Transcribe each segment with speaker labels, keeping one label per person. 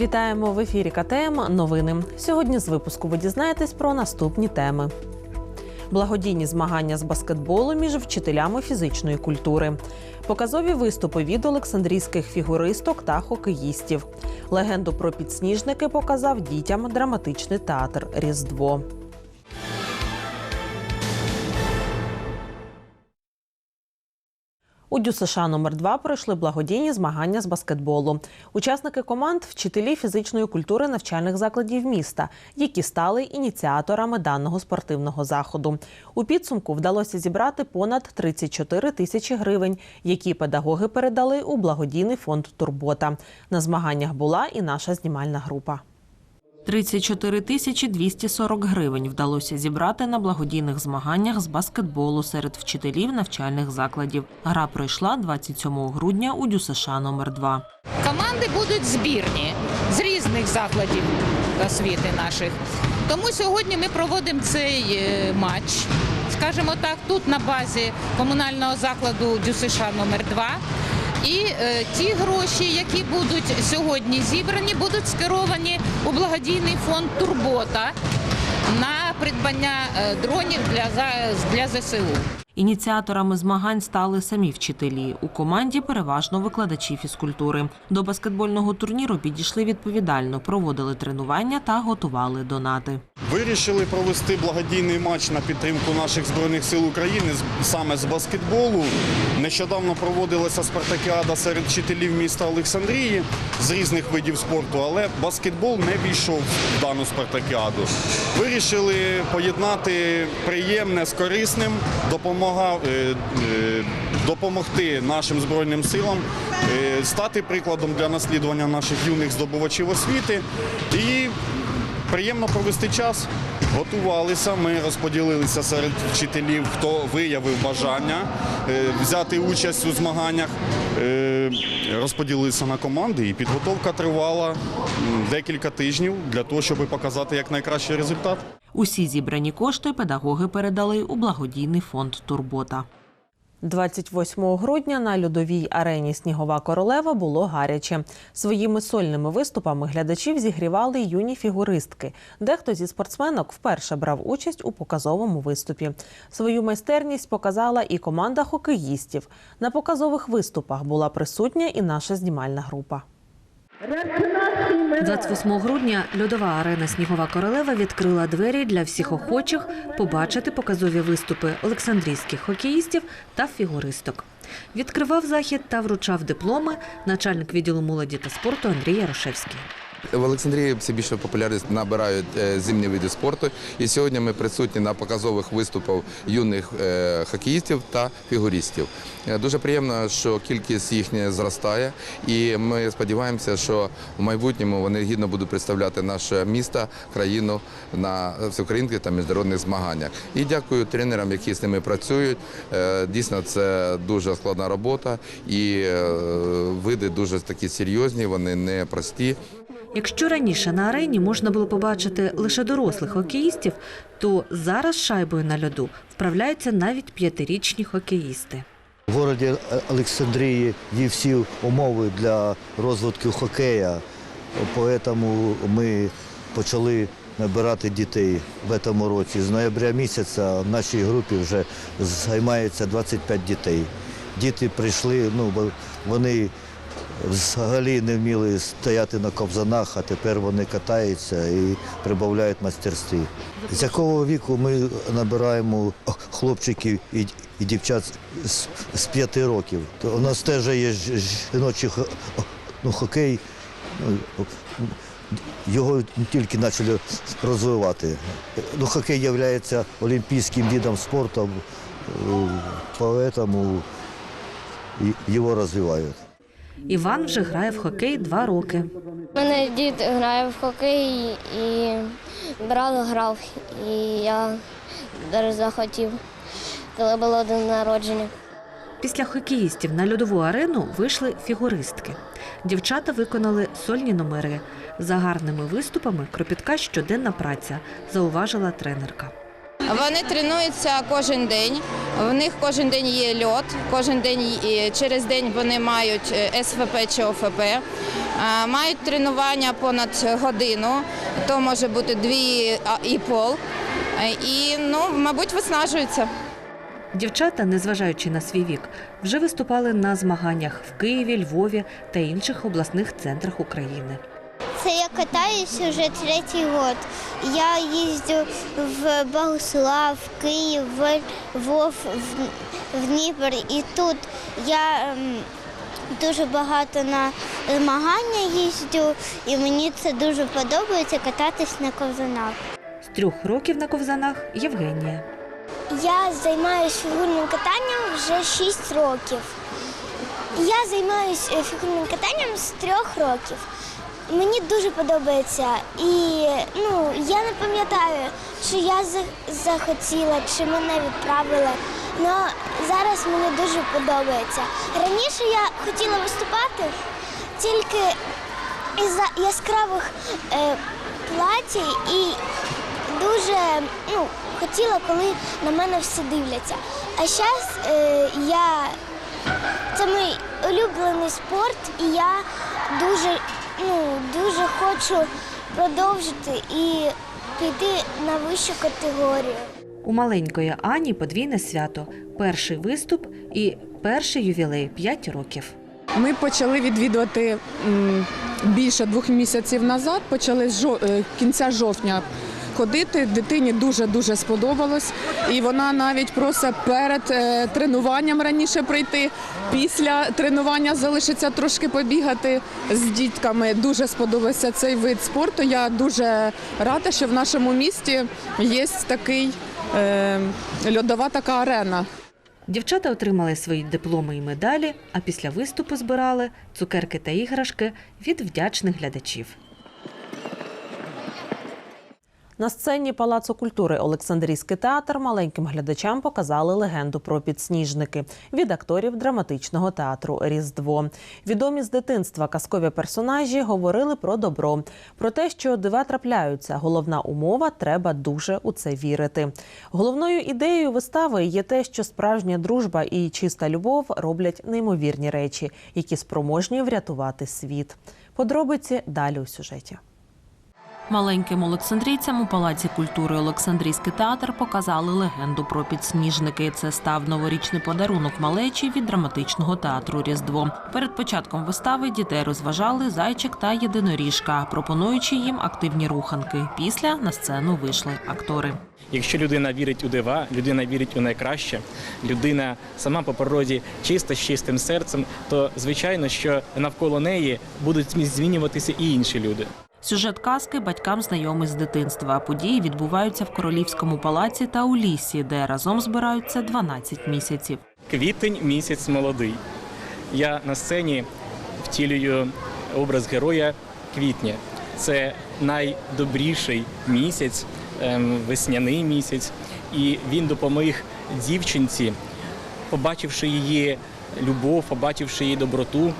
Speaker 1: Вітаємо в ефірі КТМ. Новини. Сьогодні з випуску ви дізнаєтесь про наступні теми. Благодійні змагання з баскетболу між вчителями фізичної культури, показові виступи від олександрійських фігуристок та хокеїстів. Легенду про підсніжники показав дітям драматичний театр Різдво. У ДЮСШ номер 2 пройшли благодійні змагання з баскетболу. Учасники команд вчителі фізичної культури навчальних закладів міста, які стали ініціаторами даного спортивного заходу. У підсумку вдалося зібрати понад 34 тисячі гривень, які педагоги передали у благодійний фонд Турбота. На змаганнях була і наша знімальна група. 34 тисячі 240 гривень вдалося зібрати на благодійних змаганнях з баскетболу серед вчителів навчальних закладів. Гра пройшла 27 грудня у ДЮСШ номер 2
Speaker 2: Команди будуть збірні з різних закладів освіти наших. Тому сьогодні ми проводимо цей е, матч, скажімо так, тут на базі комунального закладу ДЮСШ номер 2 І е, ті гроші, які будуть сьогодні зібрані, будуть скеровані у благодійний фонд Турбота на придбання е, дронів для, для ЗСУ.
Speaker 1: Ініціаторами змагань стали самі вчителі. У команді переважно викладачі фізкультури. До баскетбольного турніру підійшли відповідально, проводили тренування та готували донати.
Speaker 3: Вирішили провести благодійний матч на підтримку наших збройних сил України саме з баскетболу. Нещодавно проводилася спартакіада серед вчителів міста Олександрії з різних видів спорту, але баскетбол не війшов в дану спартакіаду. Вирішили поєднати приємне з корисним, допомагав, е, е, допомогти нашим збройним силам, е, стати прикладом для наслідування наших юних здобувачів освіти і Приємно провести час. Готувалися. Ми розподілилися серед вчителів, хто виявив бажання е, взяти участь у змаганнях. Е, Розподілилися на команди, і підготовка тривала декілька тижнів для того, щоб показати якнайкращий результат.
Speaker 1: Усі зібрані кошти педагоги передали у благодійний фонд Турбота. 28 грудня на льодовій арені Снігова королева було гаряче. Своїми сольними виступами глядачів зігрівали юні фігуристки. Дехто зі спортсменок вперше брав участь у показовому виступі. Свою майстерність показала і команда хокеїстів. На показових виступах була присутня і наша знімальна група.
Speaker 4: 28 грудня льодова арена Снігова королева відкрила двері для всіх охочих побачити показові виступи олександрійських хокеїстів та фігуристок. Відкривав захід та вручав дипломи начальник відділу молоді та спорту Андрій Ярошевський.
Speaker 5: В Олександрії все більше популярність набирають е, зимні види спорту. І сьогодні ми присутні на показових виступах юних е, хокеїстів та фігуристів. Е, Дуже приємно, що кількість їхня зростає, і ми сподіваємося, що в майбутньому вони гідно будуть представляти наше місто, країну на всеукраїнських та міжнародних змаганнях. І дякую тренерам, які з ними працюють. Дійсно, це дуже складна робота, і види дуже такі серйозні, вони не прості.
Speaker 4: Якщо раніше на арені можна було побачити лише дорослих хокеїстів, то зараз шайбою на льоду вправляються навіть п'ятирічні хокеїсти.
Speaker 6: В городі Олександрії є всі умови для розвитку хокея, тому ми почали набирати дітей в цьому році. З ноября місяця в нашій групі вже займається 25 дітей. Діти прийшли, ну, вони взагалі не вміли стояти на ковзанах, а тепер вони катаються і прибавляють майстерстві. З якого віку ми набираємо хлопчиків і, і дівчат з, з п'яти років. То у нас теж є жіночий ну, хокей. Його тільки почали розвивати. Ну, хокей є олімпійським видом спорту, е, тому його розвивають.
Speaker 4: Іван вже грає в хокей два роки.
Speaker 7: У мене дід грає в хокей і брат грав, і я навіть захотів, коли було день народження.
Speaker 4: Після хокеїстів на льодову арену вийшли фігуристки. Дівчата виконали сольні номери. За гарними виступами кропітка щоденна праця, зауважила тренерка.
Speaker 8: Вони тренуються кожен день. В них кожен день є льот, кожен день через день вони мають е, СВП чи ОФП. Мають тренування понад годину, то може бути дві і пол. Е, І, ну, мабуть, виснажуються.
Speaker 4: Дівчата, незважаючи на свій вік, вже виступали на змаганнях в Києві, Львові та інших обласних центрах України.
Speaker 7: Це я катаюсь уже третій год. Я їздю в Богослав, в Київ, в Львов, в, Дніпр. І тут я ем, дуже багато на змагання їздю, і мені це дуже подобається кататись на ковзанах.
Speaker 4: З трьох років на ковзанах Євгенія.
Speaker 7: Я займаюся фігурним катанням вже 6 років. Я займаюся фігурним катанням з трьох років. Мені дуже подобається. І ну, я не пам'ятаю, чи я за- захотіла, чи мене відправили. Але зараз мені дуже подобається. Раніше я хотіла виступати тільки із-за яскравих е, платій і дуже ну, хотіла, коли на мене всі дивляться. А зараз е, я це мій улюблений спорт, і я дуже, ну, дуже хочу продовжити і піти на вищу категорію.
Speaker 4: У маленької Ані подвійне свято, перший виступ і перший ювілей 5 років.
Speaker 9: Ми почали відвідувати більше двох місяців назад, почали з жо- е, кінця жовтня ходити. Дитині дуже-дуже сподобалось. І вона навіть просить перед е, тренуванням раніше прийти. Після тренування залишиться трошки побігати з дітками. Дуже сподобався цей вид спорту. Я дуже рада, що в нашому місті є такий е, льодова така арена.
Speaker 4: Дівчата отримали свої дипломи і медалі, а після виступу збирали цукерки та іграшки від вдячних глядачів.
Speaker 1: На сцені Палацу культури Олександрійський театр маленьким глядачам показали легенду про підсніжники від акторів драматичного театру Різдво. Відомі з дитинства казкові персонажі говорили про добро, про те, що дива трапляються. Головна умова треба дуже у це вірити. Головною ідеєю вистави є те, що справжня дружба і чиста любов роблять неймовірні речі, які спроможні врятувати світ. Подробиці далі у сюжеті. Маленьким олександрійцям у Палаці культури Олександрійський театр показали легенду про підсніжники. Це став новорічний подарунок малечі від драматичного театру Різдво. Перед початком вистави дітей розважали зайчик та єдиноріжка, пропонуючи їм активні руханки. Після на сцену вийшли актори.
Speaker 10: Якщо людина вірить у дива, людина вірить у найкраще, людина сама по природі чиста з чистим серцем, то звичайно, що навколо неї будуть змінюватися і інші люди.
Speaker 1: Сюжет казки батькам знайомий з дитинства. Події відбуваються в королівському палаці та у лісі, де разом збираються 12 місяців.
Speaker 10: Квітень місяць молодий. Я на сцені втілюю образ героя квітня. Це найдобріший місяць, ем, весняний місяць, і він допоміг дівчинці, побачивши її любов, побачивши її доброту,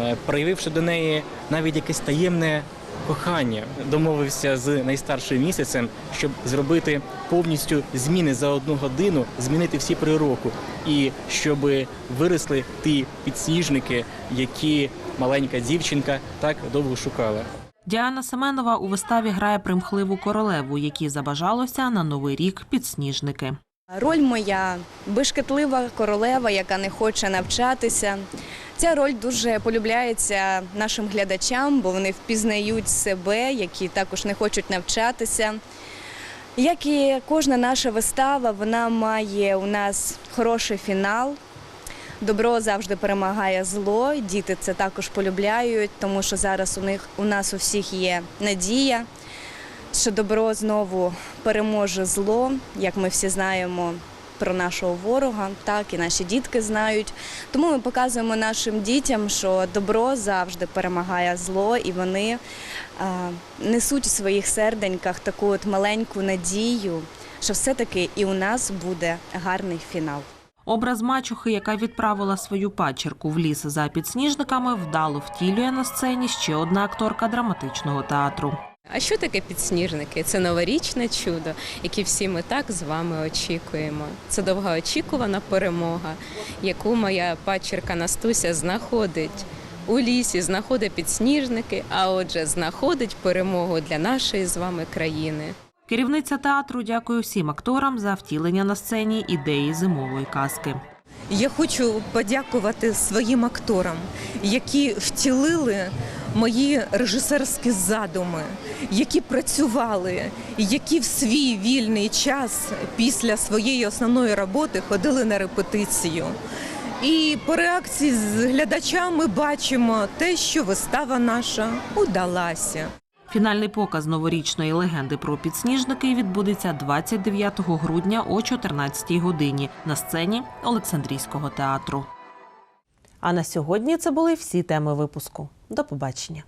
Speaker 10: е, проявивши до неї навіть якесь таємне кохання, домовився з найстаршим місяцем, щоб зробити повністю зміни за одну годину, змінити всі при року, і щоб виросли ті підсніжники, які маленька дівчинка так довго шукала.
Speaker 1: Діана Семенова у виставі грає примхливу королеву, якій забажалося на новий рік підсніжники.
Speaker 11: Роль моя бешкетлива королева, яка не хоче навчатися. Ця роль дуже полюбляється нашим глядачам, бо вони впізнають себе, які також не хочуть навчатися. Як і кожна наша вистава, вона має у нас хороший фінал. Добро завжди перемагає зло. Діти це також полюбляють, тому що зараз у них у нас у всіх є надія, що добро знову переможе зло, як ми всі знаємо про нашого ворога, так і наші дітки знають. Тому ми показуємо нашим дітям, що добро завжди перемагає зло, і вони а, несуть у своїх серденьках таку от маленьку надію, що все-таки і у нас буде гарний фінал.
Speaker 1: Образ мачухи, яка відправила свою пачерку в ліс за підсніжниками, вдало втілює на сцені ще одна акторка драматичного театру.
Speaker 12: А що таке підсніжники? Це новорічне чудо, яке всі ми так з вами очікуємо. Це довгоочікувана перемога, яку моя пачерка Настуся знаходить у лісі, знаходить підсніжники, а отже, знаходить перемогу для нашої з вами країни.
Speaker 1: Керівниця театру дякує всім акторам за втілення на сцені ідеї зимової казки.
Speaker 13: Я хочу подякувати своїм акторам, які втілили мої режисерські задуми, які працювали, які в свій вільний час після своєї основної роботи ходили на репетицію. І по реакції з глядача ми бачимо те, що вистава наша удалася.
Speaker 1: Фінальний показ новорічної легенди про підсніжники відбудеться 29 грудня о 14 годині на сцені Олександрійського театру. А на сьогодні це були всі теми випуску. До побачення.